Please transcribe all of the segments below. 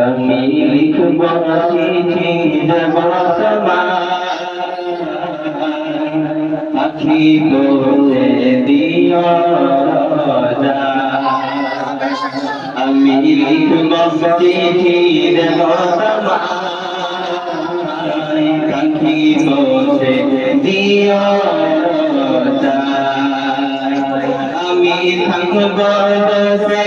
আমি লিখব চিঠি দেব আখি বলে দিও আমি লিখব চিঠি দেব আখি বলে দিও আমি থাকব বসে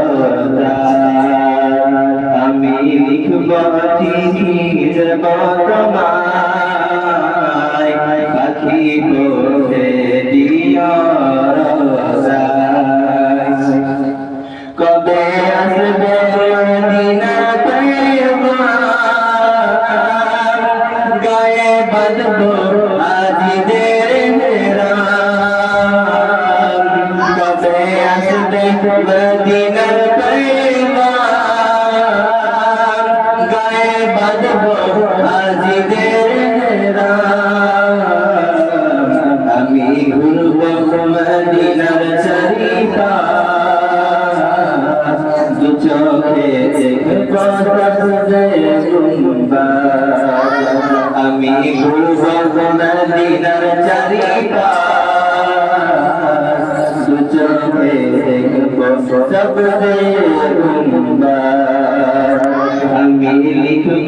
লিখব চিঠি দেব তোমায় পাখি বসে দিও কবে আসবে আমি ঘুরব মদিনার চারিপা দু চোখে দেখব সবজে গুম্বা আমি লিখব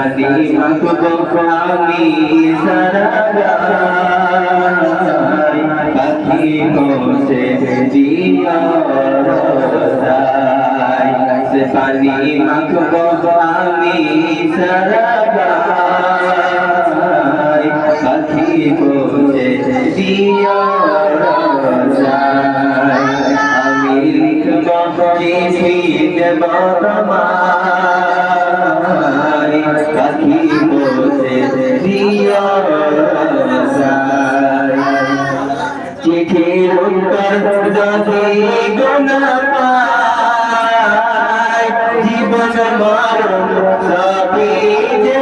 জমজান পানি মাখবো আমি সারা পাখি বসে দিয়া সে পানি মাখবো আমি সারা পাখি আমি লিখব চিঠি দেব চিঠির উত্তর যদি গুণা পায় জীবন মরণ সবই যে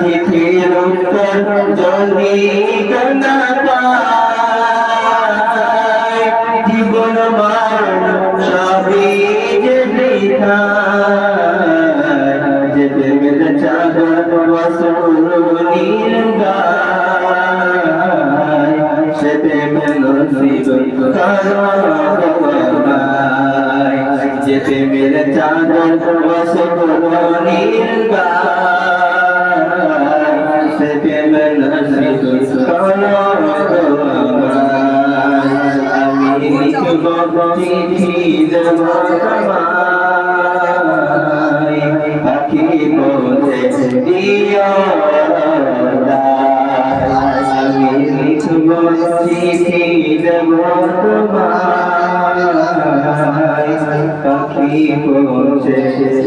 চিঠির উত্তর সবই যে শিখায় প্রেমের নসিব করবাই যে প্রেমের চাদর বসুনির গায় সে প্রেমের নসিব করবাই আমি লিখব চিঠি দেব তোমায় পাখি বলে দিও তোমায় পাখি বলে